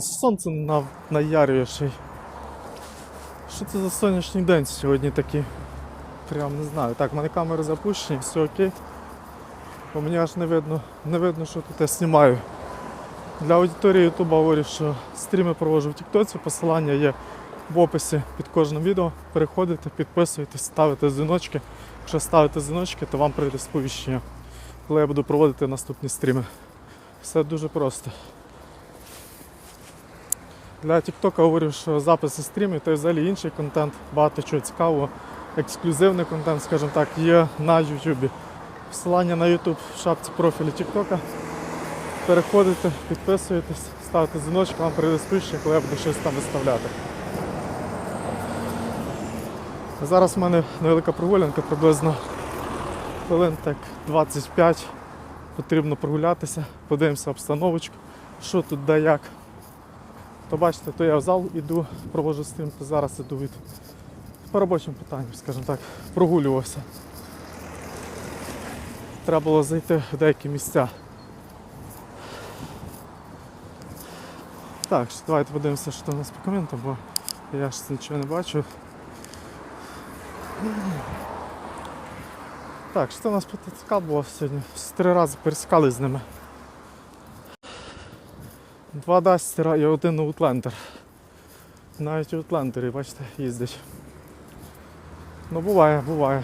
Сонце на, наярює ще. Що це за сонячний день сьогодні такий? Прям не знаю. Так, в мене камери запущені, все окей. Бо мені аж не видно, не видно, що тут я знімаю. Для аудиторії Ютуба говорю, що стріми проводжу в Тіктоці, посилання є в описі під кожним відео. Переходите, підписуєтесь, ставите дзвіночки. Якщо ставите дзвіночки, то вам прийде сповіщення, коли я буду проводити наступні стріми. Все дуже просто. Для Тіктока говорю, що записи стрімів та й взагалі інший контент, багато чого цікавого, ексклюзивний контент, скажімо так, є на Ютубі. Посилання на YouTube в шапці профілі Тіктока. Переходите, підписуєтесь, ставите дзвіночок, вам прийде сповіщення, коли я буду щось там виставляти. Зараз в мене невелика прогулянка, приблизно хвилин так 25. Потрібно прогулятися, подивимося обстановочку, що тут де як. То бачите, то я в зал іду, проводжу стрім, то зараз іду від по робочим питанням, скажімо так, прогулювався. Треба було зайти в деякі місця. Так, давайте подивимося, що у нас по коментам, бо я ж нічого не бачу. Так, що у нас по ТЦК було сьогодні? Три рази пересікали з ними. Два дастера і один аутлендер. Навіть аутлендери, бачите, їздять. Ну буває, буває.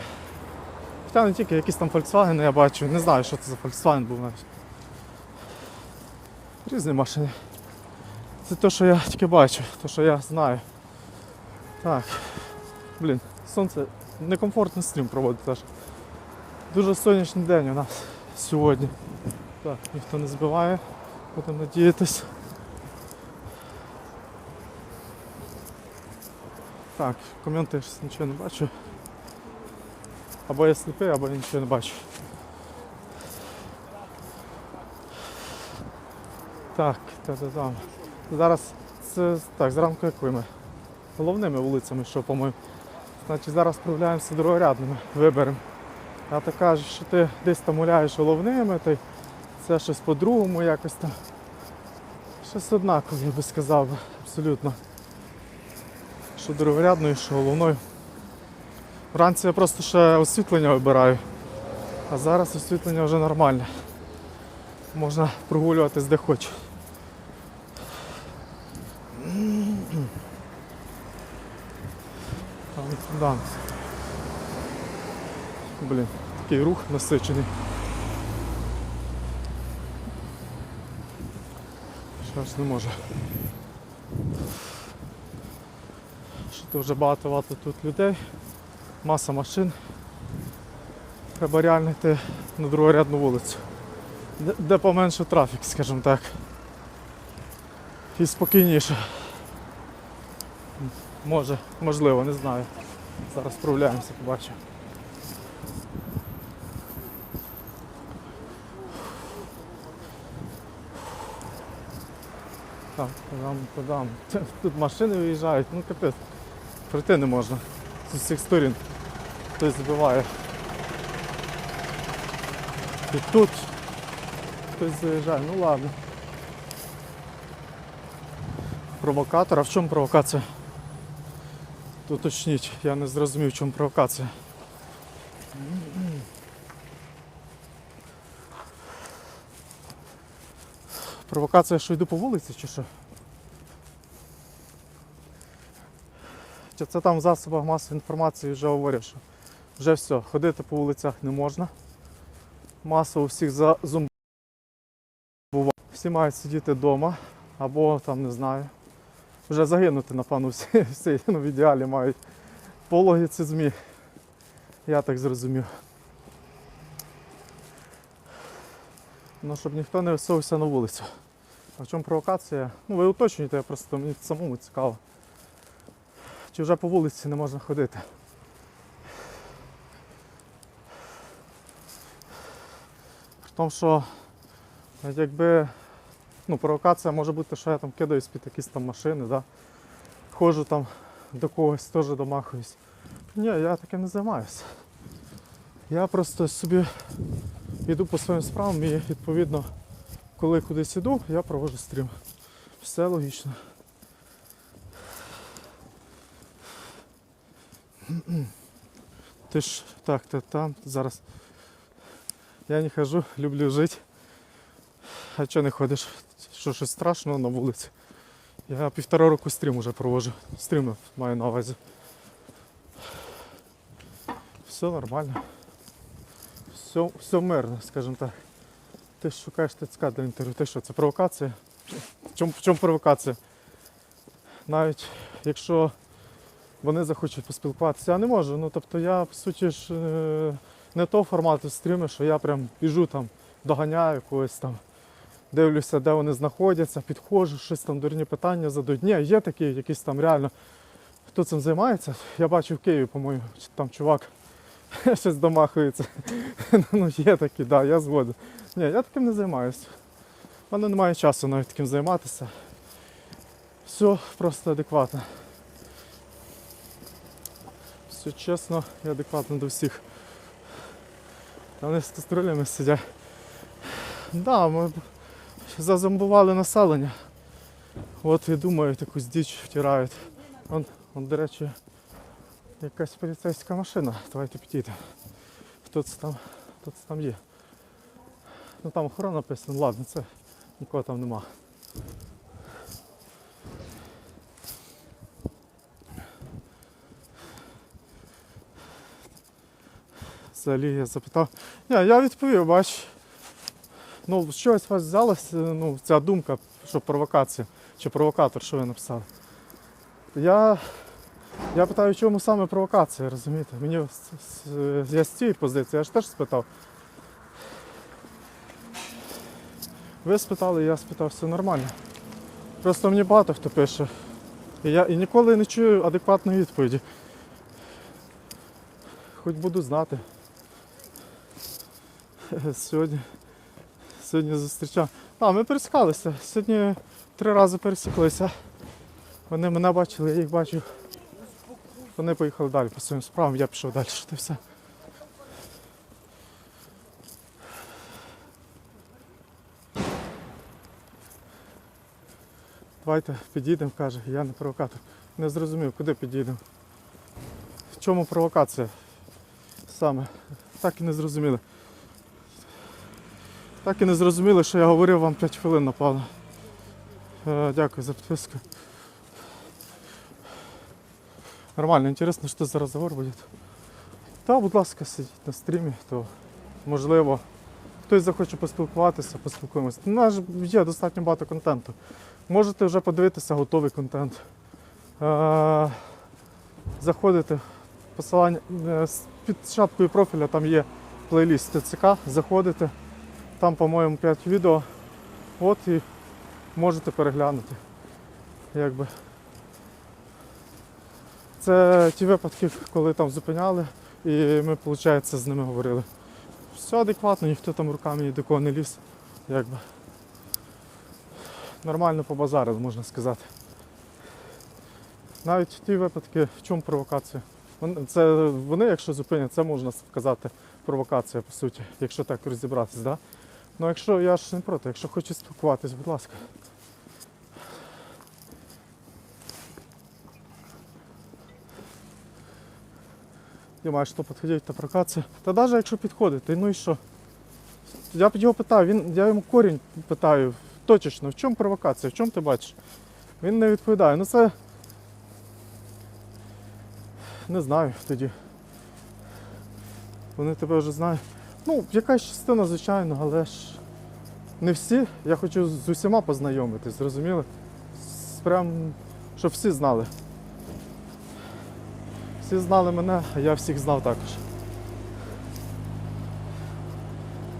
Хоча не тільки якісь там Volkswagen я бачу, не знаю, що це за Volkswagen був навіть. Різні машини. Це те, що я тільки бачу, те, що я знаю. Так. Блін, сонце некомфортний стрім проводить теж. Дуже сонячний день у нас сьогодні. Так, ніхто не збиває, будемо надіятись. Так, коменти я щось нічого не бачу. Або я сліпий, або я нічого не бачу. Так, та-та-та. Зараз це так, зранку як ми. Головними вулицями, що по-моєму. Значить зараз справляємося другорядними виберемо. А ти кажеш, що ти десь там гуляєш головними, то це щось по-другому якось там. Щось однаково, я би сказав, абсолютно. Що другорядною, що головною. Вранці я просто ще освітлення вибираю, а зараз освітлення вже нормальне. Можна прогулюватись де хоч. Там. Блін, такий рух насичений. Щось не може. Багато багато тут людей, маса машин. Треба реально йти на другорядну вулицю. Де, де поменше трафік, скажімо так. І спокійніше. Може, можливо, не знаю. Зараз справляємося, побачимо. Так, подам, подам. Тут машини виїжджають, ну капець. Пройти не можна. З усіх сторін. Хтось збиває. І тут хтось заїжджає, ну ладно. Провокатор, а в чому провокація? Уточніть, я не зрозумів, в чому провокація. Провокація, що йду по вулиці чи що? Чи це там в засобах масової інформації вже говорять, що вже все, ходити по вулицях не можна. Масово всіх зазумбували. Всі мають сидіти вдома або там не знаю. Вже загинути, напевно, всі, всі ну, в ідеалі мають по логіці ЗМІ. Я так зрозумів. Ну, щоб ніхто не висовувався на вулицю. А в чому провокація? Ну ви уточнюєте, я просто мені самому цікаво. Чи вже по вулиці не можна ходити? При тому, що якби ну, провокація може бути, що я там кидаюсь під якісь там машини, да? ходжу там до когось, теж домахуюсь. Ні, я таким не займаюся. Я просто собі йду по своїм справам і відповідно, коли кудись іду, я проводжу стрім. Все логічно. Ти ж так, ти там зараз. Я не хожу, люблю жити. А чого не ходиш? Що щось страшного на вулиці? Я півтора року стрім уже проводжу. Стрім маю на увазі. Все нормально. Все, все мирно, скажімо так. Ти ж шукаєш ТЦК для інтерв'ю. Ти що, це провокація? В чому, в чому провокація? Навіть якщо вони захочуть поспілкуватися, я не можу. Ну тобто я по суті ж е, не того формату стріму, що я прям біжу там, доганяю когось там, дивлюся, де вони знаходяться, підходжу, щось там дурні питання задають. Ні, є такі, якісь там реально. Хто цим займається? Я бачив в Києві, по-моєму, там чувак щось домахується. ну є такі, так, да, я згоден. Ні, я таким не займаюся. У мене немає часу навіть таким займатися. Все просто адекватно. Все чесно і адекватно до всіх. Та Вони з каструлями сидять. Да, ми зазомбували населення. От і думають, якусь діч втирають. Вон, вон, до речі, якась поліцейська машина. Давайте підійдемо. Хто це там? Хто це там є? Ну там охорона написано, ладно, це нікого там нема. Взагалі я запитав. Ні, я відповів, бач. Ну, у вас взялася ну, ця думка, що провокація, чи провокатор, що ви написали. Я, я питаю, чому саме провокація, розумієте? Мені я з цієї позиції, я ж теж спитав. Ви спитали, я спитав, все нормально. Просто мені багато хто пише. І я і ніколи не чую адекватної відповіді. Хоч буду знати. Сьогодні, сьогодні зустрічав. А, ми пересікалися. Сьогодні три рази пересіклися. Вони мене бачили, я їх бачив. Вони поїхали далі по своїм справам, я пішов далі, що все. Давайте підійдемо, каже, я не провокатор. Не зрозумів, куди підійдемо. В чому провокація саме? Так і не зрозуміли. Так і не зрозуміли, що я говорив вам 5 хвилин, напевно. Е, дякую за підписку. Нормально, інтересно, що за розговор буде. Та, будь ласка, сидіть на стрімі, то можливо хтось захоче поспілкуватися, поспілкуємося. У нас є достатньо багато контенту. Можете вже подивитися готовий контент. Е, заходите, посилання е, під шапкою профіля там є плейліст ТЦК, заходите, там, по-моєму, 5 відео. От і можете переглянути. Якби. Це ті випадки, коли там зупиняли, і ми, виходить, з ними говорили. Все адекватно, ніхто там руками ні до кого не ліз. Якби. Нормально побазарили, можна сказати. Навіть ті випадки, в чому провокація? Це вони, якщо зупинять, це можна сказати провокація, по суті, якщо так розібратись, да? Ну якщо я ж не проти, якщо хочу спілкуватись, будь ласка. Думаєш, що підходить та провокація. Та навіть якщо підходити, ну і що? Я його питав, він, я йому корінь питаю, точечно, в чому провокація, в чому ти бачиш? Він не відповідає. Ну це. Не знаю тоді. Вони тебе вже знають. Ну, якась частина, звичайно, але ж не всі. Я хочу з усіма познайомитись, зрозуміли? Прям, щоб всі знали. Всі знали мене, а я всіх знав також.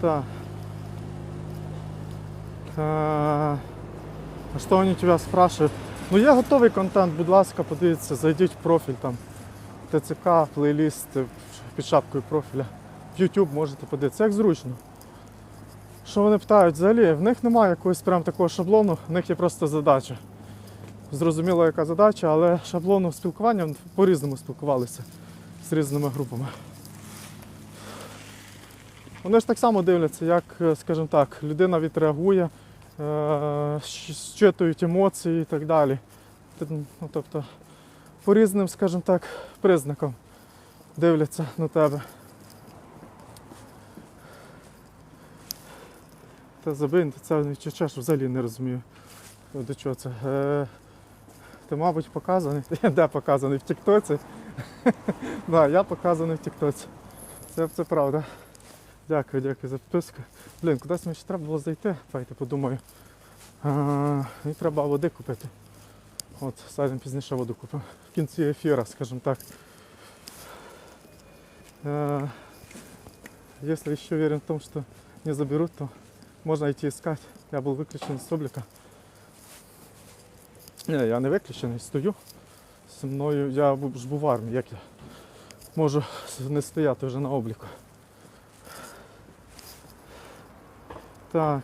Так. А, а что они тебя спрашивают? Ну є готовий контент, будь ласка, подивіться, зайдіть в профіль там. ТЦК, плейліст е, під шапкою профіля. YouTube можете подивитися, як зручно. Що вони питають взагалі? В них немає якогось прям такого шаблону, в них є просто задача. Зрозуміло, яка задача, але шаблону спілкування по-різному спілкувалися з різними групами. Вони ж так само дивляться, як, е, скажімо так, людина відреагує, е, щитують емоції і так далі. Ну, тобто по різним, скажімо так, признакам дивляться на тебе. Та забий, це чеш, взагалі не розумію. До чого це? Е, ти, мабуть, показаний. Де показаний? В Тіктоці? да, я показаний в Тіктоці. Це, це правда. Дякую, дякую за підписку. Блін, кудись мені ще треба було зайти, давайте подумаю. А, мені треба води купити. От, сядемо пізніше воду купимо. В кінці ефіру, скажімо так. Если еще уверен в том, что не заберут, то можно идти искать. Я был выключен с облика. Не, я не виключений, стою. Зі мною я ж був в армії, як я можу не стояти вже на обліку. Так.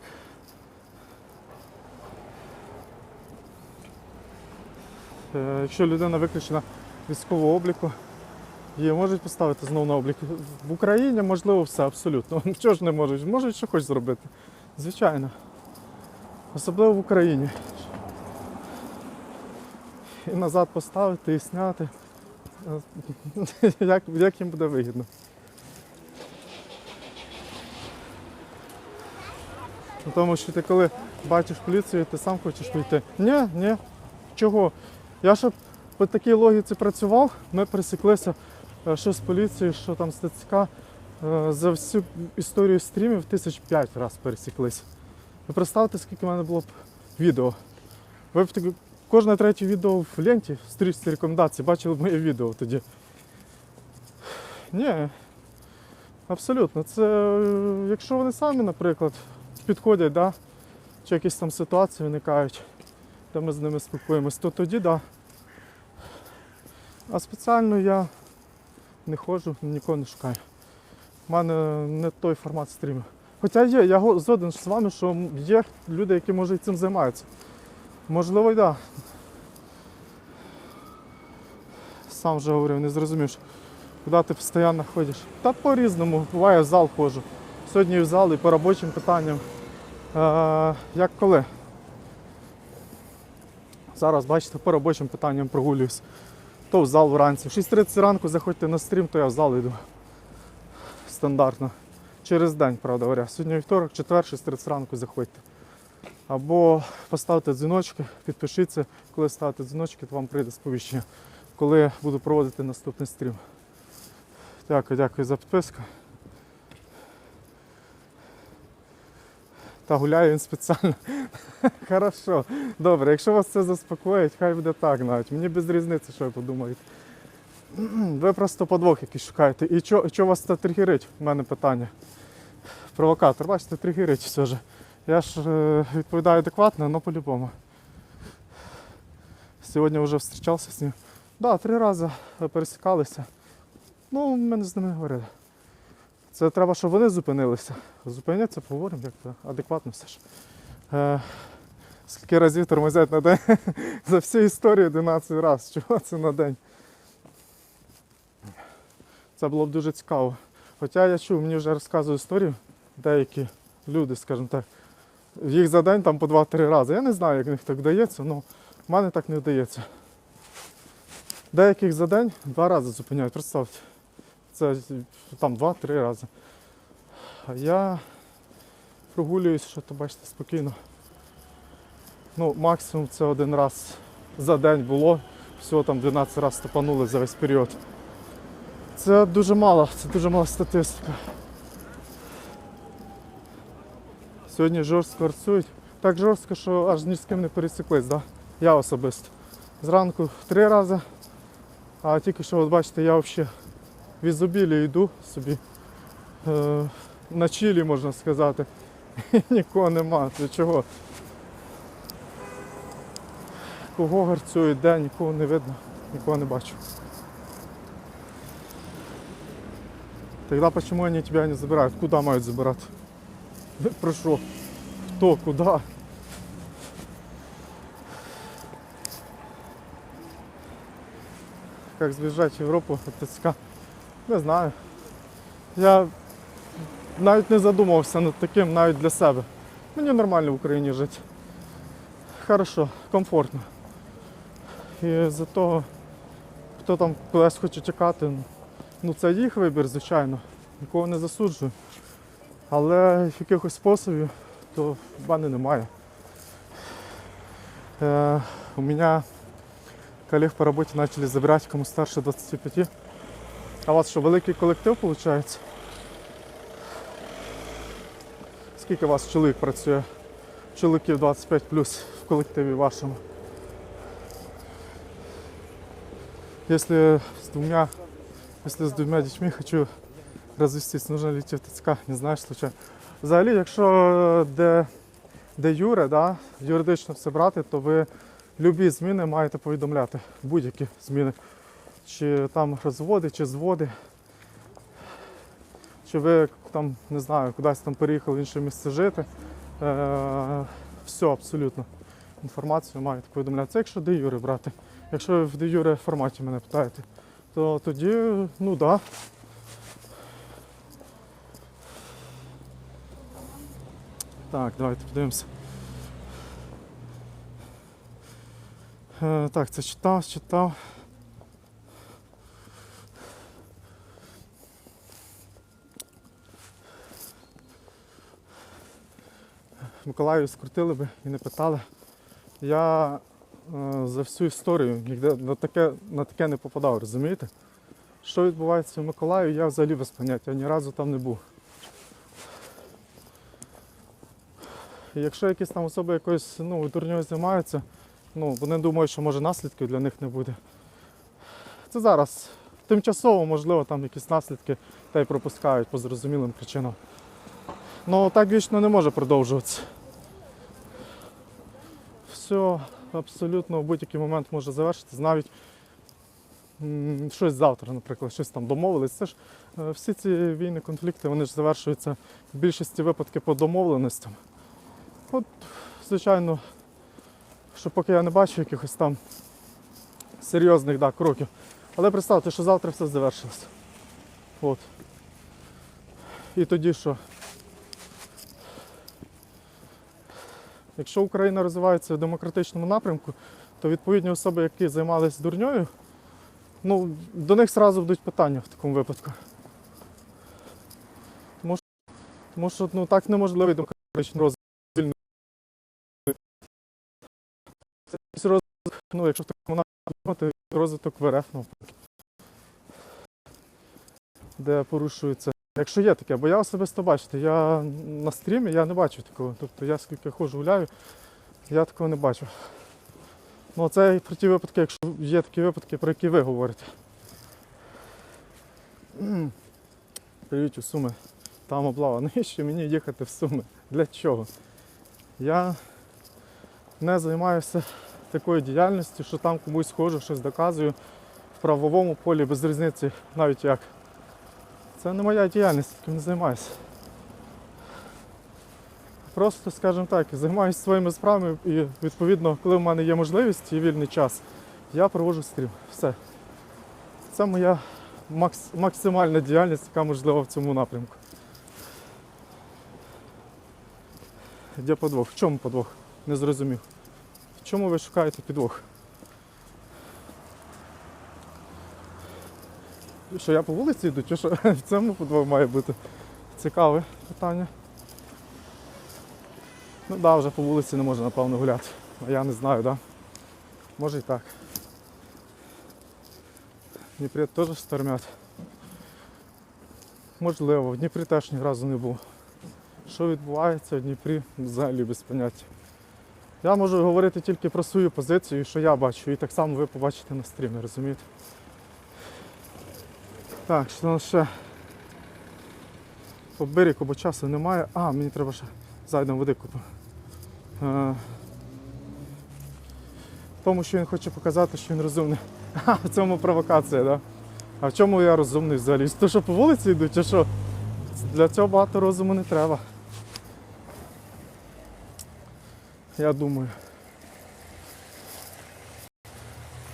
Е, Якщо людина виключена військового обліку, її можуть поставити знову на облік. В Україні можливо все абсолютно. Чого ж не можуть? Можуть що хоч зробити. Звичайно. Особливо в Україні. І назад поставити, і зняти. Е, Як, як їм буде вигідно. Тому що ти коли бачиш поліцію, ти сам хочеш піти. Ні, ні. Чого? Я щоб по такій логіці працював, ми пересіклися е, що з поліцією, що там з ТЦК. Е, За всю історію стрімів тисяч п'ять разів пересіклися. Ви представте, скільки в мене було б відео. Ви б кожне третє відео в ленті в стрічці рекомендацій бачили б моє відео тоді. Ні. Абсолютно. Це е, якщо вони самі, наприклад, підходять, да, чи якісь там ситуації виникають, де ми з ними спілкуємось, то тоді да. А спеціально я не ходжу, нікого не шукаю. У мене не той формат стрімів. Хоча є, я згоден з вами, що є люди, які може і цим займаються. Можливо, і да. Сам вже говорив, не зрозумів, куди ти постійно ходиш. Та по-різному, буває в зал ходжу. Сьогодні в зал і по робочим питанням. Е, як коли? Зараз, бачите, по робочим питанням прогулююсь. То в зал вранці. В 6.30 ранку заходьте на стрім, то я в зал йду. Стандартно. Через день, правда говоря. Сьогодні вівторок, четвер, 6.30 ранку заходьте. Або поставте дзвіночки, підпишіться, коли ставите дзвіночки, то вам прийде сповіщення, коли буду проводити наступний стрім. Дякую, дякую за підписку. Та гуляю він спеціально. Хорошо. Добре, якщо вас це заспокоїть, хай буде так навіть. Мені без різниці, що ви подумаєте. Ви просто подвох якийсь шукаєте. І що, вас це тригерить? У мене питання. Провокатор, бачите, тригерить все ж. Я ж е, відповідаю адекватно, але по-любому. Сьогодні вже зустрічався з ним. Так, да, три рази пересікалися. Ну, ми не з ними говорили. Це треба, щоб вони зупинилися. Зупиняться, поговоримо, як то адекватно все ж. Е, скільки разів тормозять на день? За всю історію 11 разів. Чого це на день? Це було б дуже цікаво. Хоча я чув, мені вже розказують історію, деякі люди, скажімо так, їх за день там по 2-3 рази. Я не знаю, як в них так вдається, але в мене так не вдається. Деяких за день два рази зупиняють, представте. Це там 2-3 рази. А я прогулююсь, що то бачите, спокійно. Ну, максимум це один раз за день було. Всього там 12 разів стопанули за весь період. Це дуже мало, це дуже мала статистика. Сьогодні жорстко працюють. Так жорстко, що аж ні з ким не пересіклись, да? я особисто. Зранку три рази, а тільки що, от бачите, я взагалі в ізобілі йду собі. Е, на чилі, можна сказати. Нікого нема. Це чого? Кого гарцюють, де, нікого не видно, нікого не бачу. Тогда почему они тебя не забирают? Куда мають забирати? Про що? Хто, куди? Как сбежать в Європу від ТЦК? Не знаю. Я навіть не задумувався над таким навіть для себе. Мені нормально в Україні жити. Хорошо, комфортно. І за того, хто там кудись хоче чекати, ну це їх вибір, звичайно. Нікого не засуджую. Але якихось способів то в мене немає. Е, у меня коллег по работе начали забирать, кому старше 25. А у вас що, великий колектив виходить? Скільки у вас чоловік працює? Чоловіків 25 плюс в колективі вашому. Если с двумя, если с двумя детьми хочу развестись, нужно ли в ТЦК, не знаєш случайно. Взагалі, якщо де, де юре, да, юридично все брати, то ви любі зміни маєте повідомляти. Будь-які зміни. Чи там розводи, чи зводи. Чи ви там, не знаю, кудись там переїхали в інше місце жити. Е, все абсолютно. Інформацію маєте повідомляти. Це якщо де юре брати. Якщо ви в де юре форматі мене питаєте, то тоді, ну так. Да. Так, давайте подивимося. Е, так, це читав, читав. Миколаїв скрутили би і не питали. Я за всю історію ніде на таке, на таке не попадав, розумієте? Що відбувається в Миколаїві, я взагалі без поняття, ні разу там не був. Якщо якісь там особи якоюсь ну, дурньою займаються, ну, вони думають, що може наслідків для них не буде. Це зараз тимчасово, можливо, там якісь наслідки та й пропускають по зрозумілим причинам. Ну так вічно не може продовжуватися. Все абсолютно в будь-який момент може завершитись, навіть щось завтра, наприклад, щось там домовились. Це ж е, всі ці війни, конфлікти, вони ж завершуються в більшості випадків по домовленостям. От, звичайно, що поки я не бачу якихось там серйозних да, кроків. Але представте, що завтра все завершилося. От. І тоді що? Якщо Україна розвивається в демократичному напрямку, то відповідні особи, які займалися дурньою, ну, до них одразу будуть питання в такому випадку. Тому що, тому що ну, так неможливий демократичний розвиток. ну, якщо в такому напрямку, то розвиток в РФ, де порушується. Якщо є таке, бо я особисто бачите, я на стрімі я не бачу такого. Тобто я скільки ходжу гуляю, я такого не бачу. Ну це про ті випадки, якщо є такі випадки, про які ви говорите. Привіт у Суми. Там облава. Навіщо мені їхати в Суми? Для чого? Я не займаюся такою діяльністю, що там комусь ходжу, щось доказую в правовому полі без різниці навіть як. Це не моя діяльність, таким не займаюся. Просто, скажімо так, займаюся своїми справами і відповідно, коли в мене є можливість і вільний час, я проводжу стрім. Все. Це моя макс- максимальна діяльність, яка можлива в цьому напрямку. Де подвох? В чому подвох? Не зрозумів. В чому ви шукаєте підвох? Що я по вулиці йду, чи що в цьому подвох має бути? Цікаве питання. Ну так, да, вже по вулиці не можна, напевно, гуляти. А я не знаю? Да? Може і так. Дніпрі теж штормять. Можливо, в Дніпрі теж ні разу не був. Що відбувається в Дніпрі, взагалі без поняття. Я можу говорити тільки про свою позицію, що я бачу, і так само ви побачите на стрімі, розумієте? Так, що нас ще по берегу, бо часу немає. А, мені треба ще зайдемо води купимо. Е, Тому що він хоче показати, що він розумний. А, в цьому провокація? Да? А в чому я розумний взагалі? То, що по вулиці йду, чи що? Для цього багато розуму не треба. Я думаю.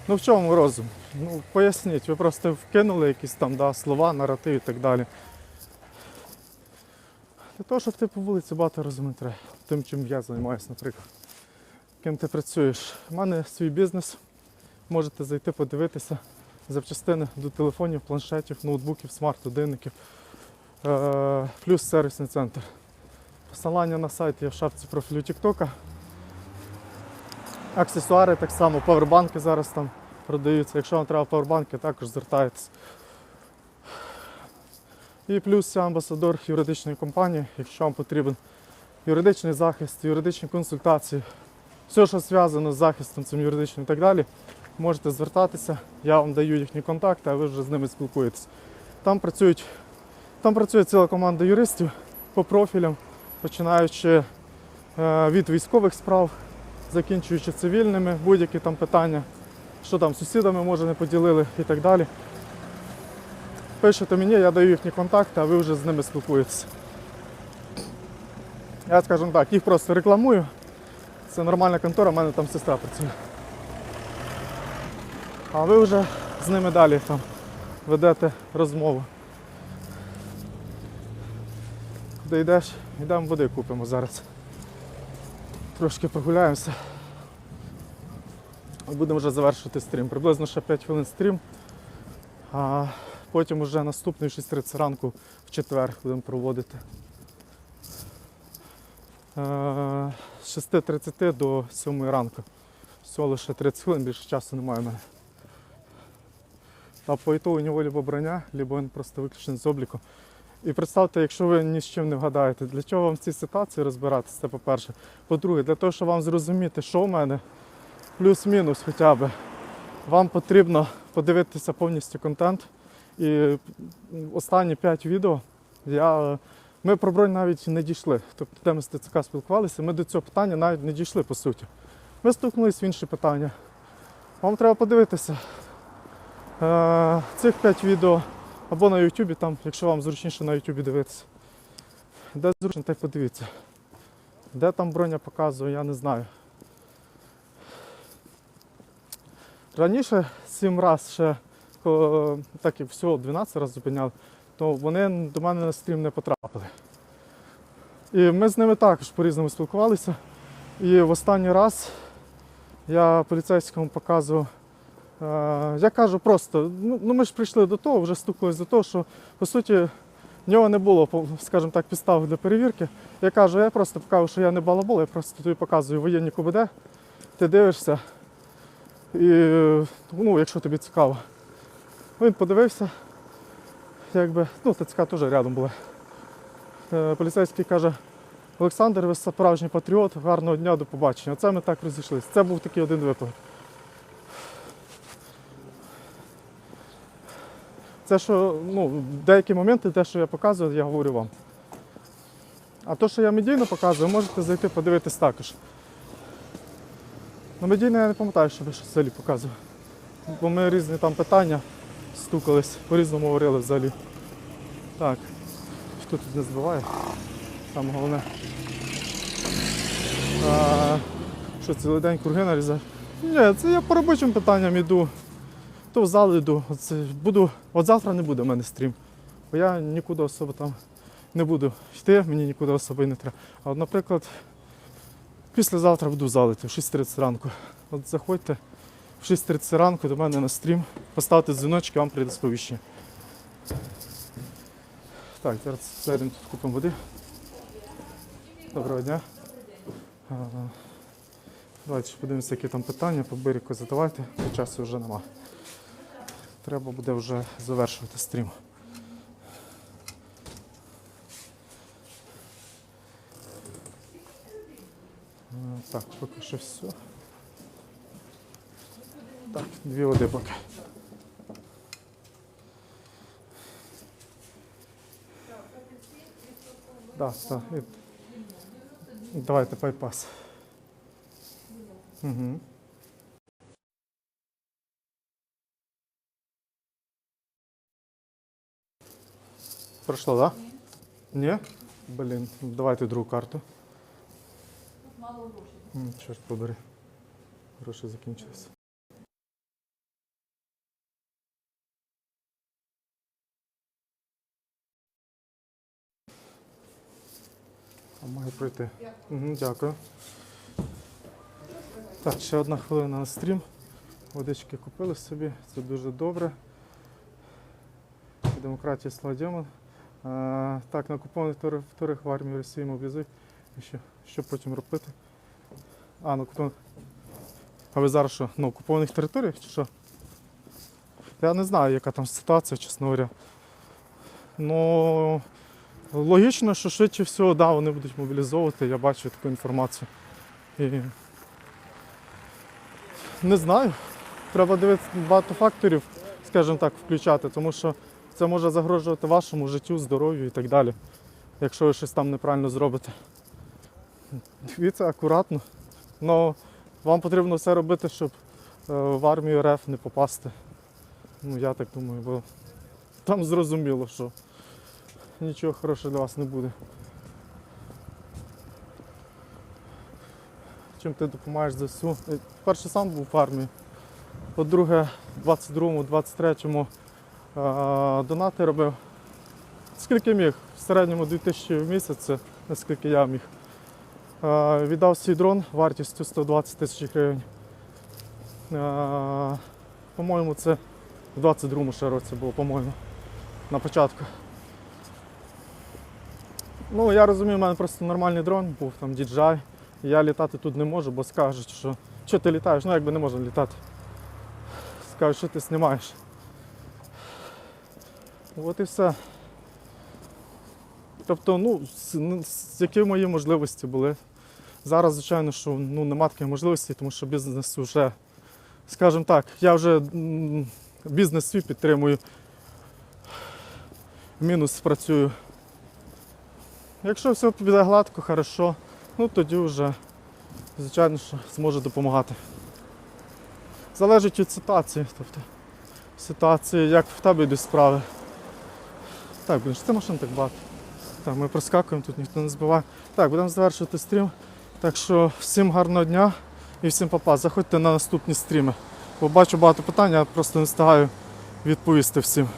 Ну в чому розум? Ну поясніть, ви просто вкинули якісь там да, слова, наратив і так далі. Для того, щоб ти по вулиці багато розуму не треба. тим, чим я займаюся, наприклад. Ким ти працюєш? У мене свій бізнес. Можете зайти подивитися запчастини до телефонів, планшетів, ноутбуків, смарт-годинників, е, плюс сервісний центр. Посилання на сайт є в шапці профілю Тіктока. Аксесуари так само, павербанки зараз там продаються. Якщо вам треба павербанки, також звертайтесь. І плюс я амбасадор юридичної компанії, якщо вам потрібен юридичний захист, юридичні консультації, все, що зв'язано з захистом цим юридичним і так далі, можете звертатися. Я вам даю їхні контакти, а ви вже з ними спілкуєтесь. Там працюють, там працює ціла команда юристів по профілям, починаючи е, від військових справ, закінчуючи цивільними, будь-які там питання, що там сусідами може не поділили і так далі. Пишете мені, я даю їхні контакти, а ви вже з ними спілкуєтеся. Я, скажімо так, їх просто рекламую. Це нормальна контора, в мене там сестра працює. А ви вже з ними далі там ведете розмову. Куди йдеш? Йдемо води купимо зараз. Трошки прогуляємося. І Будемо вже завершувати стрім. Приблизно ще 5 хвилин стрім. А потім вже наступний 6.30 ранку в четвер будемо проводити. Е, З 6.30 до 7 ранку. Всього лише 30 хвилин, більше часу немає в мене. А по ітогу у нього либо броня, либо він просто виключений з обліку. І представте, якщо ви ні з чим не вгадаєте, для чого вам в цій ситуації розбиратися, це по-перше. По-друге, для того, щоб вам зрозуміти, що в мене, плюс-мінус хоча б, вам потрібно подивитися повністю контент. І останні 5 відео я, ми про бронь навіть не дійшли. Тобто, де ми з ТЦК спілкувалися, ми до цього питання навіть не дійшли по суті. Ми стукнулися в інші питання. Вам треба подивитися е, цих 5 відео або на Ютубі, якщо вам зручніше на Ютубі дивитися. Де зручно, так подивіться. Де там броня показує, я не знаю. Раніше 7 разів ще, так як всього 12 разів зупиняли, то вони до мене на стрім не потрапили. І ми з ними також по-різному спілкувалися. І в останній раз я поліцейському показував. е, Я кажу просто, ну, ну ми ж прийшли до того, вже стукались до того, що по суті в нього не було, скажімо так, підстав для перевірки. Я кажу, я просто покажу, що я не балабол, я просто тобі показую воєнні КУБД, ти дивишся, і ну, якщо тобі цікаво. Він подивився, якби, ну, ТЦК теж рядом були. Е, Поліцейський каже, Олександр, ви справжній патріот, гарного дня, до побачення. Оце ми так розійшлися. Це був такий один випадок. Це що, ну, деякі моменти, те, що я показую, я говорю вам. А то, що я медійно показую, можете зайти подивитись також. Ну, медійно я не пам'ятаю, що ви щось взагалі показував. Бо ми різні там питання стукались, по-різному говорили взагалі. Так, хто тут не збиває? Там головне. А, що цілий день круги нарізати? Ні, це я по робочим питанням йду. То в зал йду. Оце буду, от завтра не буде в мене стрім. Бо я нікуди особо там не буду йти, мені нікуди особо і не треба. А от, наприклад, післязавтра буду в зал в 6.30 ранку. От заходьте в 6.30 ранку до мене на стрім, поставте дзвіночки, вам прийде сповіщення. Так, зараз зайдемо тут купимо води. Доброго дня. Давайте подивимося, які там питання по берегу задавайте, бо часу вже нема. Треба буде вже завершувати стрім. Так, поки що все. Так, дві води поки. Да, так. і- Давайте пайпас. Угу. Пройшло, так? Да? Ні? Блін, давайте другу карту. Тут Мало грошей. Чорт побери. Гроші закінчилися. А маю пройти. Угу, дякую. Так, ще одна хвилина на стрім. Водички купили собі, це дуже добре. Демократія сладьома. Е, так, на окупованих територіях в армії Росії мобілізують. Що, що потім робити? А, на окупованих. А ви зараз що? На окупованих територіях чи що? Я не знаю, яка там ситуація, чесно говоря. Ну, логічно, що швидше всього, да, вони будуть мобілізовувати, я бачу таку інформацію. І... Не знаю. Треба дивитися багато факторів, скажімо так, включати, тому що це може загрожувати вашому життю, здоров'ю і так далі, якщо ви щось там неправильно зробите. Дивіться акуратно. Ну, вам потрібно все робити, щоб е, в армію РФ не попасти. Ну, я так думаю, бо там зрозуміло, що нічого хорошого для вас не буде. Чим ти допомагаєш ЗСУ? Е, Перше сам був в армії. По-друге, в 22-му, 23-му е, донати робив. Скільки міг? В середньому 2000 в місяць, наскільки я міг. Віддав свій дрон вартістю 120 тисяч гривень. По-моєму, це в 22-му ще році було, по-моєму, на початку. Ну, я розумію, в мене просто нормальний дрон був, там DJI. Я літати тут не можу, бо скажуть, що що ти літаєш, ну якби не можна літати. Скажуть, що ти знімаєш. От і все. Тобто, ну, які мої можливості були. Зараз, звичайно, що ну, нема такої можливості, тому що бізнес вже, скажімо так, я вже бізнес свій підтримую. Мінус працюю. Якщо все піде гладко, хорошо, ну тоді вже, звичайно, що зможу допомагати. Залежить від ситуації, тобто ситуації, як в тебе йдуть справи. Так, блін, це машин так багато. Так, ми проскакуємо, тут ніхто не збиває. Так, будемо завершувати стрім. Так що всім гарного дня і всім папа. Заходьте на наступні стріми. Бо бачу багато питань, я просто не встигаю відповісти всім.